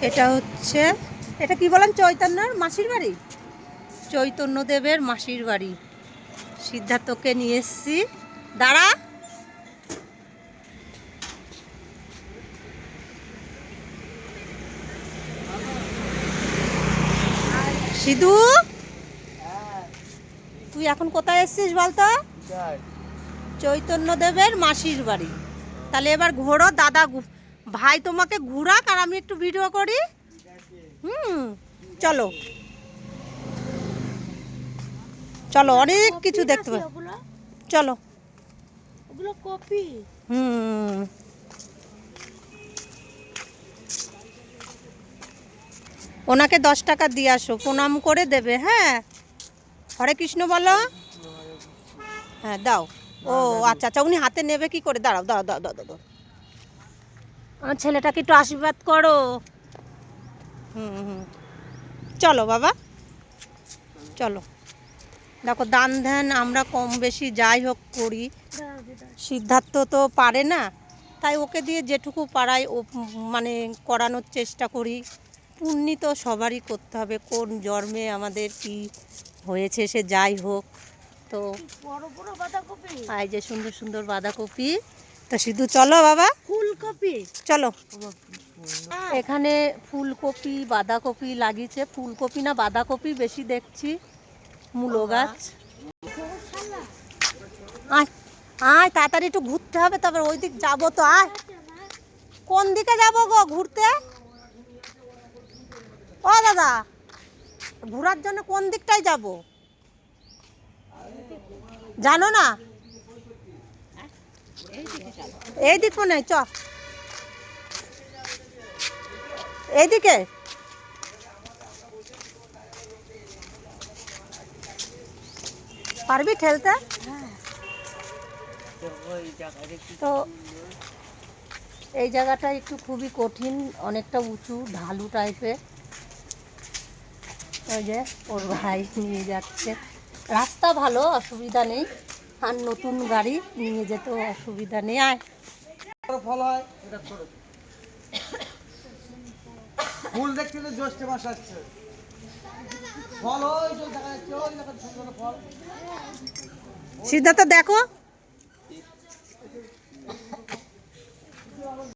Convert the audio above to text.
এটা হচ্ছে এটা কি বলেন চৈতন্যর মাসির বাড়ি? চৈতন্যদেবের মাসির বাড়ি। সিদ্ধার্থকে নিয়ে এসছি। দাঁড়া। সিধু? তুই এখন কোথায় এসছিস বলতো? চৈতন্যদেবের মাসির বাড়ি। তাহলে এবার ঘোরো দাদা ঘু- ভাই তোমাকে ঘুরাক আর আমি একটু ভিডিও করি। হুম চলো। চলো অনেক কিছু দেখতে পাবে। চলো। ওগুলো কপি? হুম। ওনাকে দশ টাকা দিয়ে আসো প্রণাম করে দেবে হ্যাঁ? হরে কৃষ্ণ বলো। হ্যাঁ দাও। ও আচ্ছা আচ্ছা উনি হাতে নেবে কি করে? দাঁড়াও দাঁড়াও দাঁড়াও দাঁড়াও দাঁড়াও। আমার ছেলেটাকে একটু আশীর্বাদ করো। হুম হুম। চলো বাবা। চলো। দেখো দান ধ্যান আমরা কম বেশি যাই হোক করি। সিদ্ধার্থ তো পারে না। তাই ওকে দিয়ে যেটুকু পারাই ও মানে করানোর চেষ্টা করি। পুণ্যি তো সবারই করতে হবে। কোন জন্মে আমাদের কি হয়েছে সে যাই হোক। তো বড় বড় বাঁধাকপি। এই যে সুন্দর সুন্দর বাঁধাকপি। তো শুধু চলো বাবা। ফুলকপি। চলো। এখানে ফুলকপি বাঁধাকপি লাগিয়েছে। ফুলকপি না বাঁধাকপি বেশি দেখছি। মূলো গাছ। আয় আয় তাড়াতাড়ি একটু ঘুরতে হবে তারপর ওই দিক যাব তো আয়। কোন দিকে যাব গো ঘুরতে? ও দাদা ঘোরার জন্য কোন দিকটায় যাব? জানো না? এই দিক মনে হয় এইদিকে। পারবি ঠেলতে তো এই জায়গাটা একটু খুবই কঠিন, অনেকটা উঁচু, ঢালু টাইপের ওই যে, ওর ভাই নিয়ে যাচ্ছে। রাস্তা ভালো, অসুবিধা নেই। আর নতুন গাড়ি নিয়ে যেতে অসুবিধা নেই। আয়। ফল হয় এটা ফুল দেখতে তো জ্যৈষ্ঠ মাস আসছে। ফল ওই দেখা যাচ্ছে ওই দেখা ফল। সিদ্ধার্থ দেখো।